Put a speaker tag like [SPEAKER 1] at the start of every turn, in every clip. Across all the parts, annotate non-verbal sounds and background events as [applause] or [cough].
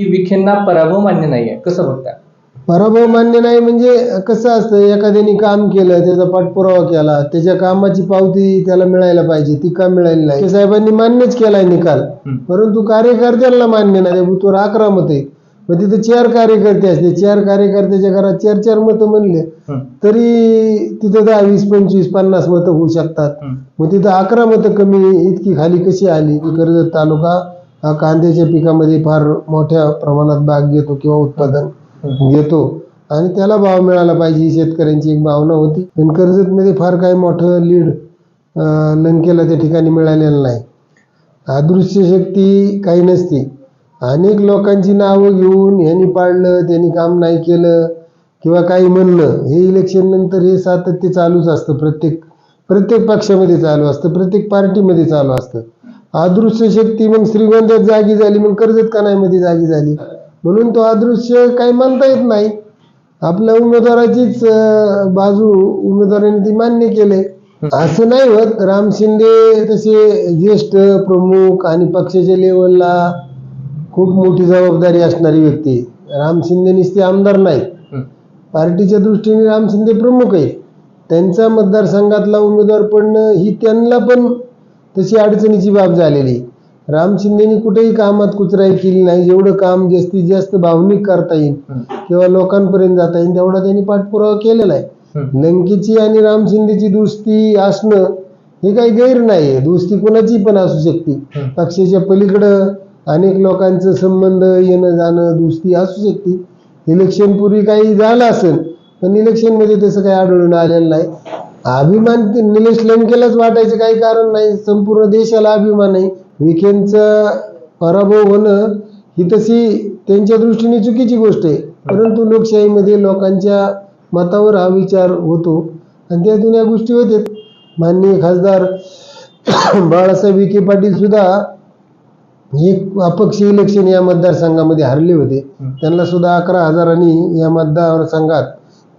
[SPEAKER 1] की विखेंना पराभव मान्य नाहीये. कसं बघता?
[SPEAKER 2] पराभव मान्य नाही म्हणजे कसं असतं एखाद्याने काम केलं त्याचा पाठपुरावा केला त्याच्या कामाची पावती त्याला मिळायला पाहिजे ती का मिळाली नाही? ते साहेबांनी मान्यच केलाय निकाल. परंतु कार्यकर्त्यांना मान्य नाही. बुथवर अकरा मत. आहे मग तिथे चार कार्यकर्ते असले चार कार्यकर्त्याच्या घरात चार चार मतं म्हणले तरी तिथं दहा वीस पंचवीस पन्नास मतं होऊ शकतात. मग तिथं अकरा मतं कमी इतकी खाली कशी आली? की कर्जत तालुका हा कांद्याच्या पिकामध्ये फार मोठ्या प्रमाणात भाग घेतो किंवा उत्पादन घेतो. आणि त्याला भाव मिळाला पाहिजे ही शेतकऱ्यांची एक भावना होती. पण कर्जतमध्ये फार काही मोठं लीड लंकेला त्या ठिकाणी मिळालेलं नाही. अदृश्य शक्ती काही नसते. अनेक लोकांची नावं घेऊन यांनी पाडलं त्यांनी काम नाही केलं किंवा काही म्हणलं. हे इलेक्शन नंतर हे सातत्य चालूच असतं. प्रत्येक प्रत्येक पक्षामध्ये चालू असतं. प्रत्येक पार्टीमध्ये चालू असतं. अदृश्य शक्ती मग श्रीगोंद्यात जागी झाली मग कर्जत कानाईमध्ये जागी झाली. म्हणून तो अदृश्य काही मानता येत नाही. आपल्या उमेदवाराचीच बाजू उमेदवारांनी ती मान्य केले. असं नाही होत. राम शिंदे तसे ज्येष्ठ प्रमुख आणि पक्षाच्या लेवलला खूप मोठी जबाबदारी असणारी व्यक्ती. राम शिंदे नुसते आमदार नाही. पार्टीच्या दृष्टीने राम शिंदे प्रमुख आहे. त्यांचा मतदारसंघातला उमेदवार पडणं ही त्यांना पण तशी अडचणीची बाब झालेली. आहे. राम शिंदेनी कुठेही कामात कुचराई केली नाही. जेवढं काम जास्तीत जास्त भावनिक करता येईल किंवा लोकांपर्यंत जाता येईल तेवढा त्यांनी पाठपुरावा केलेला आहे. लंकेची आणि राम शिंदेची दोस्ती असणं हे काही गैर नाही आहे दोस्ती कोणाची पण असू शकते. पक्षाच्या पलीकडं अनेक लोकांचं संबंध येणं जाणं दोस्ती असू शकते. इलेक्शन पूर्वी काही झालं असेल पण इलेक्शनमध्ये तसं काही आढळून आलेलं नाही. अभिमान ते निलेश लंकेलाच वाटायचं काही कारण नाही. संपूर्ण देशाला अभिमान आहे. विखेंचा पराभव होणं ही तशी त्यांच्या दृष्टीने चुकीची गोष्ट आहे. परंतु लोकशाहीमध्ये लोकांच्या मतावर हा विचार होतो. आणि त्यातून या गोष्टी होतात माननीय खासदार [coughs] बाळासाहेब विखे पाटील सुद्धा एक अपक्ष इलेक्शन या मतदारसंघामध्ये हरले होते. त्यांना सुद्धा अकरा हजारांनी या मतदारसंघात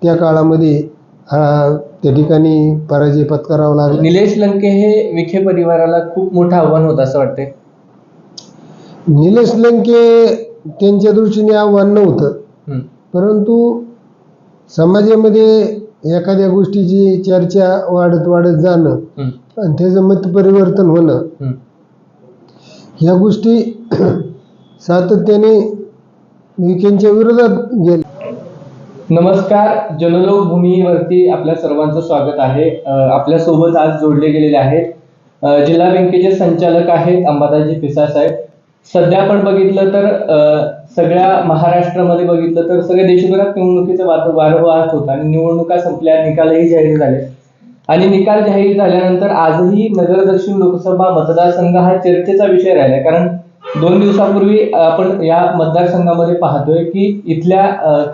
[SPEAKER 2] त्या काळामध्ये हा त्या ठिकाणी पराजय पत्करावा लागला.
[SPEAKER 1] निलेश लंके हे विखे परिवाराला खूप मोठं आव्हान होतं असं वाटतंय.
[SPEAKER 2] निलेश लंके त्यांच्या दृष्टीने आव्हान नव्हतं. परंतु समाजामध्ये एखाद्या गोष्टीची चर्चा वाढत वाढत जाणं आणि त्याचं मत परिवर्तन होणं
[SPEAKER 1] हं.
[SPEAKER 2] ह्या गोष्टी सातत्याने विखेंच्या विरोधात गेल्या.
[SPEAKER 1] नमस्कार जनलोक भूमीवरती आपल्या सर्वांचं स्वागत आहे. आपल्यासोबत आज जोडले गेलेले आहेत जिल्हा बँकेचे संचालक आहेत अंबादाजी पिसा साहेब. सध्या आपण बघितलं तर सगळ्या महाराष्ट्रामध्ये बघितलं तर सगळ्या देशभरात निवडणुकीचं वात वारं वाहत आणि निवडणुका संपल्या निकालही जाहीर झाले. आणि निकाल जाहीर झाल्यानंतर आजही नगर दक्षिण लोकसभा मतदारसंघ हा चर्चेचा विषय राहिला कारण दोन दिवसापूर्वी आपण या मतदारसंघामध्ये पाहतोय की इथल्या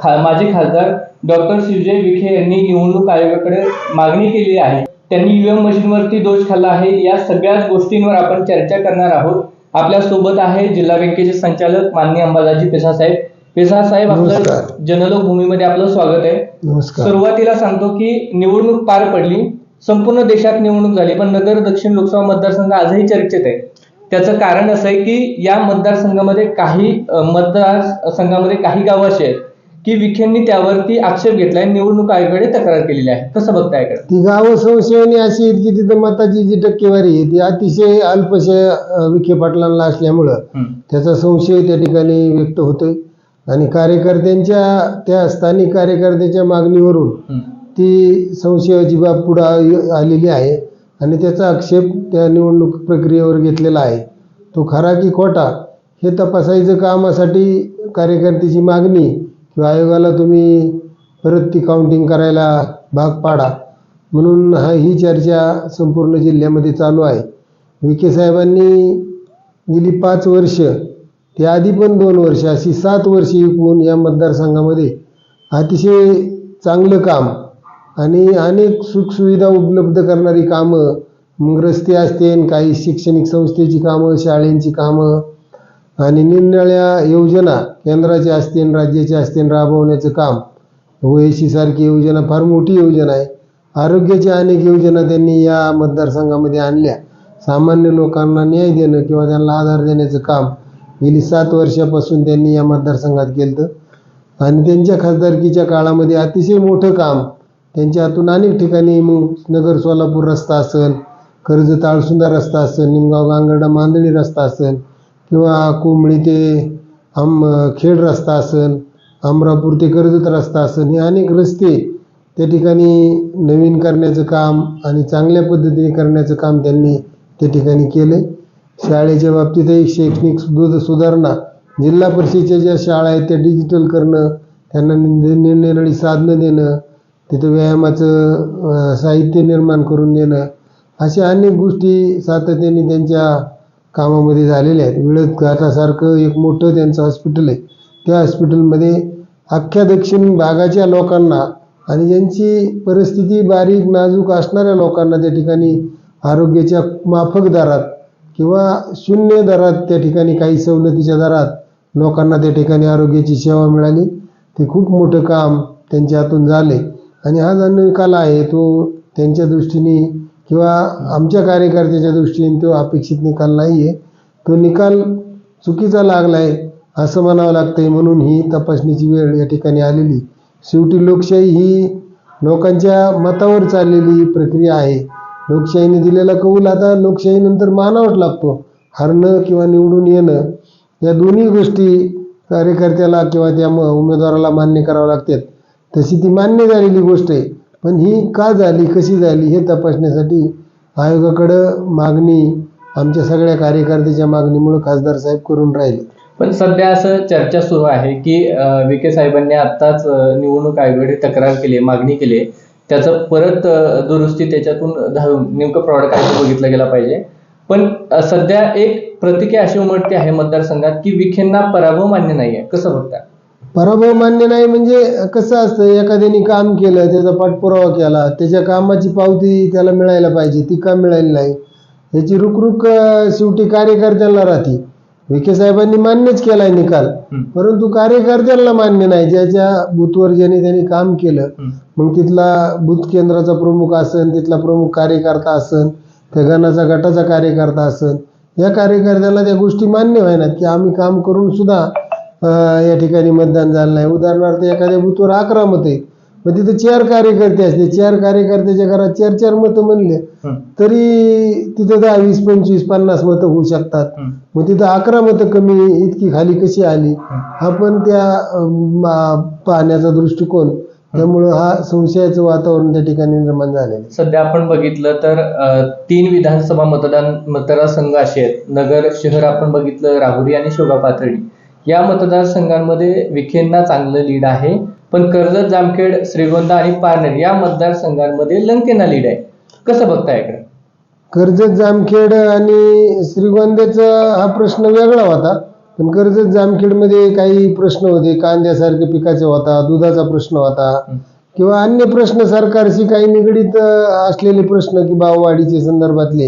[SPEAKER 1] खा माजी खासदार डॉक्टर शिवजय विखे यांनी निवडणूक आयोगाकडे मागणी केली आहे. त्यांनी ईव्हीएम मशीनवरती दोष खाल्ला आहे. या सगळ्याच गोष्टींवर आपण चर्चा करणार आहोत. आपल्यासोबत आहे जिल्हा बँकेचे संचालक माननीय अंबादाजी पेसा साहेब. पेसा साहेब आपलं. जनलोक भूमीमध्ये आपलं स्वागत आहे. सुरुवातीला सांगतो की निवडणूक पार पडली. संपूर्ण देशात निवडणूक झाली पण नगर दक्षिण लोकसभा मतदारसंघ आजही चर्चेत आहे. त्याचं कारण असं आहे की या मतदारसंघामध्ये काही मतदारसंघामध्ये काही गावं अशी आहेत की विखेंनी त्यावरती आक्षेप घेतलाय निवडणूक आयोगाकडे तक्रार केलेली आहे. कसं बघताय
[SPEAKER 2] ती गावं संशयाने अशी आहेत की तिथं मताची जी टक्केवारी आहे ती अतिशय अल्पशा अं, विखे पाटलांना असल्यामुळं त्याचा संशय त्या ठिकाणी व्यक्त होतोय. आणि कार्यकर्त्यांच्या त्या स्थानिक कार्यकर्त्याच्या मागणीवरून ती संशयाची बाब पुढं आलेली आहे. आणि त्याचा आक्षेप त्या निवडणूक प्रक्रियेवर घेतलेला आहे. तो खरा की खोटा हे तपासायचं कामासाठी कार्यकर्त्याची मागणी किंवा आयोगाला तुम्ही परत ती काउंटिंग करायला भाग पाडा. म्हणून हा ही चर्चा संपूर्ण जिल्ह्यामध्ये चालू आहे. विखे साहेबांनी गेली पाच वर्ष ते आधी पण दोन वर्ष अशी सात वर्षे एकूण या मतदारसंघामध्ये अतिशय चांगलं काम आणि अनेक सुखसुविधा उपलब्ध करणारी कामं मग रस्ते असतील काही शैक्षणिक संस्थेची कामं शाळेंची कामं. आणि निरनिराळ्या योजना केंद्राच्या असतील राज्याच्या असतील राबवण्याचं काम. ओएसी सारखी योजना फार मोठी योजना आहे. आरोग्याच्या अनेक योजना त्यांनी या मतदारसंघामध्ये आणल्या. सामान्य लोकांना न्याय देणं किंवा त्यांना आधार देण्याचं काम गेली सात वर्षापासून त्यांनी या मतदारसंघात केलं आणि त्यांच्या खासदारकीच्या काळामध्ये अतिशय मोठं काम त्यांच्या हातून अनेक ठिकाणी मग नगर सोलापूर रस्ता असेल कर्जत आळसुंदा रस्ता असेल निमगाव गांगर्डा मांदळी रस्ता असेल किंवा कोंबडी ते आम खेड रस्ता असेल अमरापूर ते कर्जत रस्ता असेल हे अनेक रस्ते त्या ठिकाणी नवीन करण्याचं काम आणि चांगल्या पद्धतीने करण्याचं काम त्यांनी त्या ठिकाणी केलं शाळेच्या बाबतीतही शैक्षणिक सुध सुधारणा. जिल्हा परिषदेच्या ज्या शाळा आहेत त्या डिजिटल करणं त्यांना नि- निरनिराळी साधनं देणं तिथं व्यायामाचं साहित्य निर्माण करून देणं अशा अनेक गोष्टी सातत्याने त्यांच्या कामामध्ये झालेल्या आहेत. विळद घाटासारखं एक मोठं त्यांचं हॉस्पिटल आहे. त्या हॉस्पिटलमध्ये अख्ख्या दक्षिण भागाच्या लोकांना आणि ज्यांची परिस्थिती बारीक नाजूक असणाऱ्या लोकांना त्या ठिकाणी आरोग्याच्या माफक दरात किंवा शून्य दरात त्या ठिकाणी काही सवलतीच्या दरात लोकांना त्या ठिकाणी आरोग्याची सेवा मिळाली. ते खूप मोठं काम त्यांच्या हातून झाले आणि हा जो निकाल आहे तो त्यांच्या दृष्टीने किंवा आमच्या कार्यकर्त्याच्या दृष्टीने तो अपेक्षित निकाल नाही आहे तो निकाल चुकीचा लागला आहे असं म्हणावं लागतं आहे म्हणून ही तपासणीची वेळ या ठिकाणी आलेली. शेवटी लोकशाही ही लोकांच्या मतावर चाललेली प्रक्रिया आहे. लोकशाहीने दिलेला कौल आता लोकशाहीनंतर मानावाच लागतो. हरणं किंवा निवडून येणं या दोन्ही गोष्टी कार्यकर्त्याला किंवा त्या म- उमेदवाराला मान्य कराव्या लागतात. तशी ती मान्य झालेली गोष्ट आहे. पण ही का झाली कशी झाली हे तपासण्यासाठी आयोगाकडं मागणी आमच्या सगळ्या कार्यकर्त्याच्या मागणीमुळे खासदार साहेब करून राहिले.
[SPEAKER 1] पण सध्या असं चर्चा सुरू आहे की अं, विखे साहेबांनी आत्ताच निवडणूक आयोगाकडे तक्रार केली मागणी केली. त्याचं परत दुरुस्ती त्याच्यातून धावून नेमकं प्रॉडक्ट काय बघितलं गेला पाहिजे. पण सध्या एक प्रतिक्रिया अशी उमटते आहे मतदारसंघात की विखेंना पराभव मान्य नाहीये. कसं बघता?
[SPEAKER 2] पराभव मान्य नाही म्हणजे कसं असतं एखाद्याने काम केलं त्याचा पाठपुरावा केला त्याच्या कामाची पावती त्याला मिळायला पाहिजे ती का मिळाली नाही याची रुकरुक शेवटी कार्यकर्त्यांना राहते विखे साहेबांनी मान्यच केलाय निकाल. परंतु कार्यकर्त्यांना मान्य नाही ज्याच्या बूथवर ज्याने त्यांनी काम केलं. मग तिथला बूथ केंद्राचा प्रमुख असन तिथला प्रमुख कार्यकर्ता असन त्या गणाचा गटाचा कार्यकर्ता असन या कार्यकर्त्याला त्या गोष्टी मान्य व्हायनात की आम्ही काम करून सुद्धा या ठिकाणी मतदान झालं नाही. उदाहरणार्थ एखाद्या बूथवर अकरा मतं आहेत. मग तिथे चार कार्यकर्ते असले चार कार्यकर्त्याच्या घरात चार चार मतं म्हणले. तरी तिथं दहा वीस पंचवीस पन्नास मतं होऊ शकतात. मग तिथं अकरा मतं कमी इतकी खाली कशी आली? हा. पण त्या पाहण्याचा दृष्टिकोन त्यामुळं हा संशयाचं वातावरण त्या ठिकाणी निर्माण झालेलं आहे.
[SPEAKER 1] सध्या आपण बघितलं तर तीन विधानसभा मतदान मतदारसंघ असे आहेत. नगर शहर आपण बघितलं राहुरी आणि शोभा पाथर्डी. या मतदारसंघांमध्ये विखेंना चांगलं लीड आहे. पण कर्जत जामखेड श्रीगोंदा आणि पारनेर या मतदारसंघांमध्ये लंकेना लीड आहे. कसं बघता इकडे?
[SPEAKER 2] कर्जत जामखेड आणि श्रीगोंद्याचा हा प्रश्न वेगळा होता. पण कर्जत जामखेडमध्ये काही प्रश्न होते. कांद्यासारखे पिकाचे होता दुधाचा प्रश्न होता. किंवा अन्य प्रश्न सरकारशी काही निगडीत असलेले प्रश्न की भाववाढीचे संदर्भातले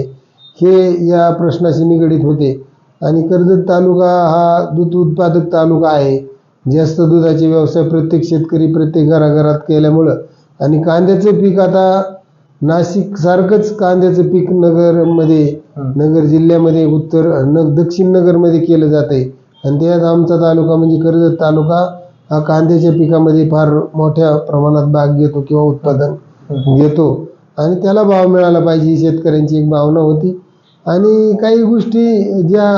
[SPEAKER 2] हे या प्रश्नाशी निगडीत होते. आणि कर्जत तालुका हा दूध उत्पादक तालुका आहे. जास्त दुधाचे व्यवसाय प्रत्येक शेतकरी प्रत्येक घराघरात केल्यामुळं. आणि कांद्याचं पीक आता नाशिक सारखंच कांद्याचं पीक नगरमध्ये नगर जिल्ह्यामध्ये उत्तर न दक्षिण नगरमध्ये केलं जात आहे. आणि त्यात आमचा तालुका म्हणजे कर्जत तालुका हा कांद्याच्या पिकामध्ये फार मोठ्या प्रमाणात भाग घेतो किंवा उत्पादन घेतो. आणि त्याला भाव मिळाला पाहिजे ही शेतकऱ्यांची एक भावना होती. आणि काही गोष्टी ज्या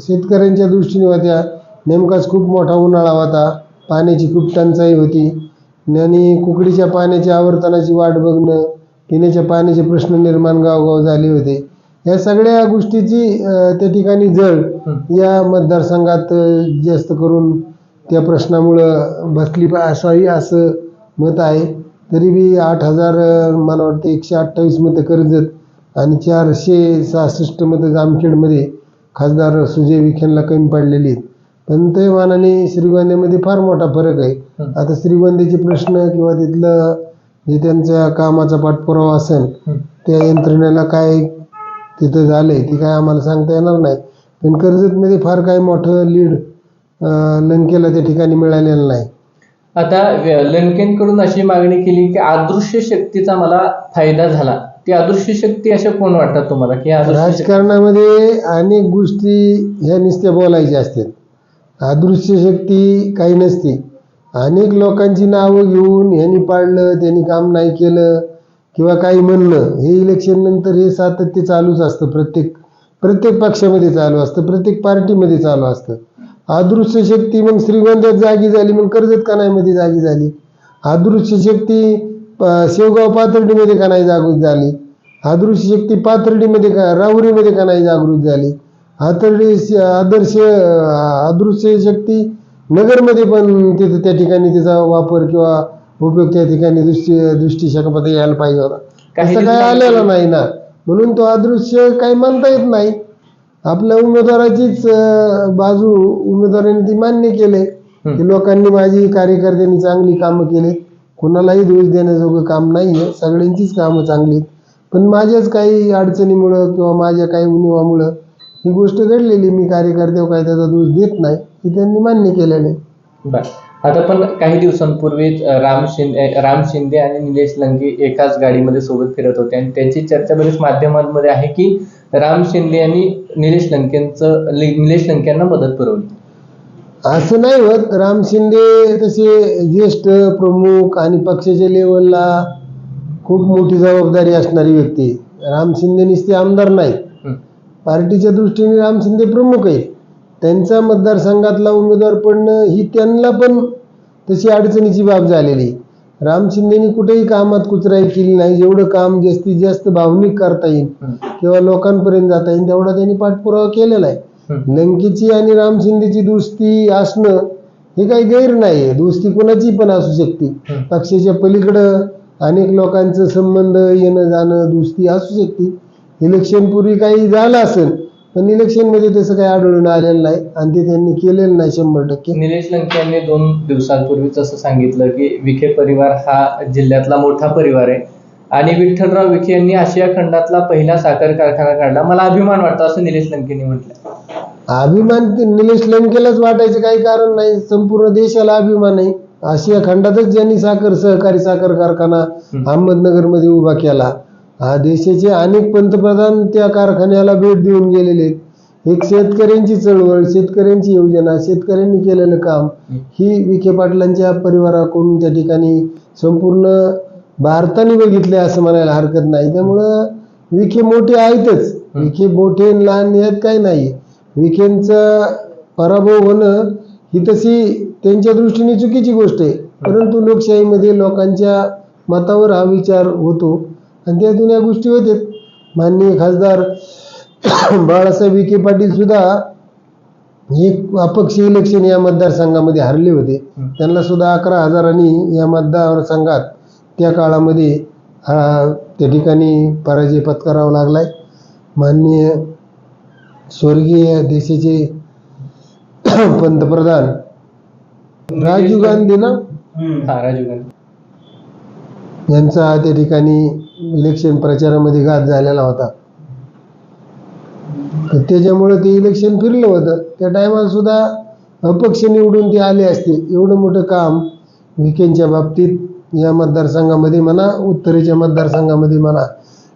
[SPEAKER 2] शेतकऱ्यांच्या दृष्टीने होत्या नेमकाच खूप मोठा उन्हाळा होता पाण्याची खूप टंचाई होती आणि कुकडीच्या पाण्याच्या आवर्तनाची वाट बघणं पिण्याच्या पाण्याचे प्रश्न निर्माण गावगाव झाले होते. या सगळ्या गोष्टीची त्या ठिकाणी जळ या मतदारसंघात जास्त करून त्या प्रश्नामुळं बसली पा- असावी असं मत आहे. तरी बी आठ हजार मला वाटतं एकशे अठ्ठावीस मतं कर्जत आणि चारशे सहासष्ट मतं जामखेडमध्ये खासदार सुजय विखेंना कमी पडलेली आहेत. पण ते मानाने श्रीगोंद्यामध्ये फार मोठा फरक आहे. आता श्रीगोंद्याचे प्रश्न किंवा तिथलं जे त्यांच्या कामाचा पाठपुरावा असेल त्या यंत्रणेला काय तिथं झालंय ती काय आम्हाला सांगता येणार नाही. पण कर्जतमध्ये फार काही मोठं लीड लंकेला त्या ठिकाणी मिळालेलं नाही.
[SPEAKER 1] आता लंकेंकडून अशी मागणी केली की अदृश्य शक्तीचा मला फायदा झाला. ती अदृश्य शक्ती अशा कोण वाटतात तुम्हाला? की अदृश्य शक्ती-
[SPEAKER 2] राजकारणामध्ये अनेक गोष्टी ह्या नुसत्या बोलायच्या असतात. अदृश्य शक्ती काही नसते. अनेक लोकांची नावं घेऊन ह्यांनी पाडलं त्यांनी काम नाही केलं किंवा काही म्हणणं हे इलेक्शन नंतर हे सातत्य चालूच असतं. प्रत्येक प्रत्येक पक्षामध्ये चालू असतं प्रत्येक पार्टीमध्ये चालू असतं. अदृश्य शक्ती मग श्रीगोंद्यात जागी झाली मग कर्जत कानामध्ये जागी झाली. अदृश्य शक्ती शेवगाव पाथर्डीमध्ये का नाही जागृत झाली? अदृश्य शक्ती पाथर्डीमध्ये का राहुरीमध्ये का नाही जागृत झाली? आतर्डी आदर्श अदृश्य शक्ती नगरमध्ये पण तिथे त्या ठिकाणी तिचा वापर किंवा उपयोग त्या ठिकाणी दृष्टी दृष्टी शकपत यायला पाहिजे होता. असं काय आलेलं नाही ना. म्हणून तो अदृश्य काही म्हणता येत नाही. आपल्या उमेदवाराचीच बाजू उमेदवारांनी ती मान्य केले. की लोकांनी माझी कार्यकर्त्यांनी चांगली कामं केली. कुणालाही दोष देण्याजोगं काम नाही आहे सगळ्यांचीच कामं चांगली आहेत. पण माझ्याच काही अडचणीमुळं किंवा माझ्या काही उणिवामुळं ही गोष्ट घडलेली मी कार्यकर्त्यावर हो काही त्याचा दोष देत नाही ही त्यांनी मान्य केलेलं आहे.
[SPEAKER 1] बर. आता पण काही दिवसांपूर्वीच राम शिंदे राम शिंदे आणि निलेश लंके एकाच गाडीमध्ये सोबत फिरत होते आणि त्यांची चर्चा बरेच माध्यमांमध्ये आहे की राम शिंदे यांनी निलेश लंकेंचं निलेश लंकेंना मदत पुरवली.
[SPEAKER 2] असं नाही होत राम शिंदे तसे ज्येष्ठ प्रमुख आणि पक्षाच्या लेवलला खूप मोठी जबाबदारी असणारी व्यक्ती आहे. राम शिंदे नुसते आमदार नाहीत
[SPEAKER 1] हम्म.
[SPEAKER 2] पार्टीच्या दृष्टीने राम शिंदे प्रमुख आहेत त्यांचा मतदारसंघातला उमेदवार पडणं ही त्यांना पण तशी अडचणीची बाब झालेली राम शिंदेनी कुठेही कामात कुचराई केली नाही जेवढं काम जास्तीत जास्त भावनिक करता येईल. किंवा लोकांपर्यंत जाता येईल तेवढा त्यांनी पाठपुरावा केलेला आहे. लंकेची आणि राम शिंदेची दोस्ती असणं हे काही गैर नाही आहे दोस्ती कोणाची पण असू शकते. पक्षाच्या पलीकडं अनेक लोकांचं संबंध येणं जाणं दोस्ती असू शकते. इलेक्शन पूर्वी काही झालं असेल पण इलेक्शनमध्ये तसं काही आढळून आलेलं नाही आणि ते त्यांनी केलेलं नाही शंभर टक्के.
[SPEAKER 1] निलेश लंके यांनी दोन दिवसांपूर्वीच असं सांगितलं की विखे परिवार हा जिल्ह्यातला मोठा परिवार आहे. आणि विठ्ठलराव विखे यांनी आशिया खंडातला पहिला साखर कारखाना काढला. मला अभिमान वाटतो असं निलेश लंकेंनी म्हटलं.
[SPEAKER 2] अभिमान ते निलेश लंकेलाच वाटायचं काही कारण नाही. संपूर्ण देशाला अभिमान आहे. आशिया खंडातच ज्यांनी साखर सहकारी साखर कारखाना
[SPEAKER 1] हम्म.
[SPEAKER 2] अहमदनगरमध्ये उभा केला. हा देशाचे अनेक पंतप्रधान त्या कारखान्याला भेट देऊन गेलेले आहेत. एक शेतकऱ्यांची चळवळ शेतकऱ्यांची योजना शेतकऱ्यांनी केलेलं काम ही विखे पाटलांच्या परिवाराकडून त्या ठिकाणी संपूर्ण भारताने बघितले असं म्हणायला हरकत नाही. त्यामुळं विखे मोठे आहेतच. विखे मोठे लहान यात काही नाही. विखेंचा पराभव होणं ही तशी त्यांच्या दृष्टीने चुकीची गोष्ट आहे. परंतु लोकशाहीमध्ये लोकांच्या मतावर हा विचार होतो. आणि त्यातून या गोष्टी होतात माननीय खासदार [coughs] बाळासाहेब विखे पाटील सुद्धा एक अपक्ष इलेक्शन या मतदारसंघामध्ये हरले होते. त्यांना सुद्धा अकरा हजारांनी या मतदारसंघात त्या काळामध्ये हा त्या ठिकाणी पराजय पत्करावा लागलाय. माननीय स्वर्गीय देशाचे पंतप्रधान. राजीव गांधी ना?
[SPEAKER 1] हा राजीव गांधी.
[SPEAKER 2] यांचा त्या ठिकाणी इलेक्शन प्रचारामध्ये घात झालेला होता. त्याच्यामुळे ते इलेक्शन फिरलं होतं. त्या टायमाला सुद्धा अपक्ष निवडून ते आले असते. एवढं मोठं काम विखेंच्या बाबतीत या मतदारसंघामध्ये म्हणा उत्तरेच्या मतदारसंघामध्ये म्हणा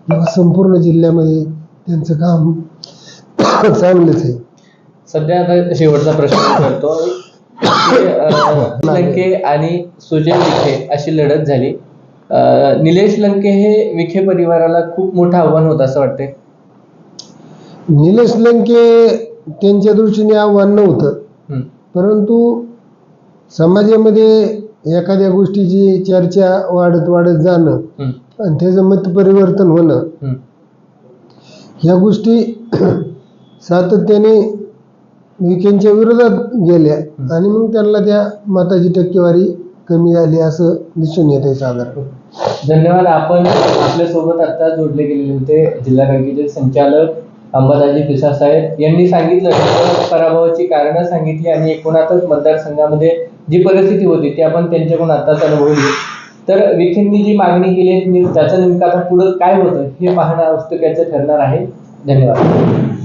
[SPEAKER 2] किंवा संपूर्ण जिल्ह्यामध्ये त्यांचं काम चांगलंच आहे
[SPEAKER 1] सध्या आता शेवटचा प्रश्न विचारतो की, [coughs] अं, लंके आणि सुजय विखे अशी लढत झाली अं, निलेश लंके हे विखे परिवाराला खूप मोठं आव्हान होतं असं वाटतंय
[SPEAKER 2] निलेश लंके त्यांच्या दृष्टीने आव्हान नव्हतं
[SPEAKER 1] हम्म.
[SPEAKER 2] परंतु समाजामध्ये एखाद्या गोष्टीची चर्चा वाढत वाढत जाणं
[SPEAKER 1] हम्म.
[SPEAKER 2] आणि त्याचं मत परिवर्तन होणं
[SPEAKER 1] हम्म.
[SPEAKER 2] ह्या गोष्टी सातत्याने विखेंच्या विरोधात गेल्या आणि मग त्यांना त्या मताची टक्केवारी कमी झाली असं दिसून येत आहे साधारण.
[SPEAKER 1] धन्यवाद. आपण आपल्यासोबत आता जोडले गेलेले होते जिल्हा बँकेचे संचालक अंबादाजी पिसा साहेब. यांनी सांगितलं पराभवाची कारणं सांगितली आणि एकूणातच मतदारसंघामध्ये जी परिस्थिती होती ती आपण त्यांच्याकडून आताच अनुभवली. तर विखेंनी जी मागणी केली त्याचं नेमकं आता पुढं काय होतं हे पाहणं आवश्यकाचं ठरणार आहे. धन्यवाद.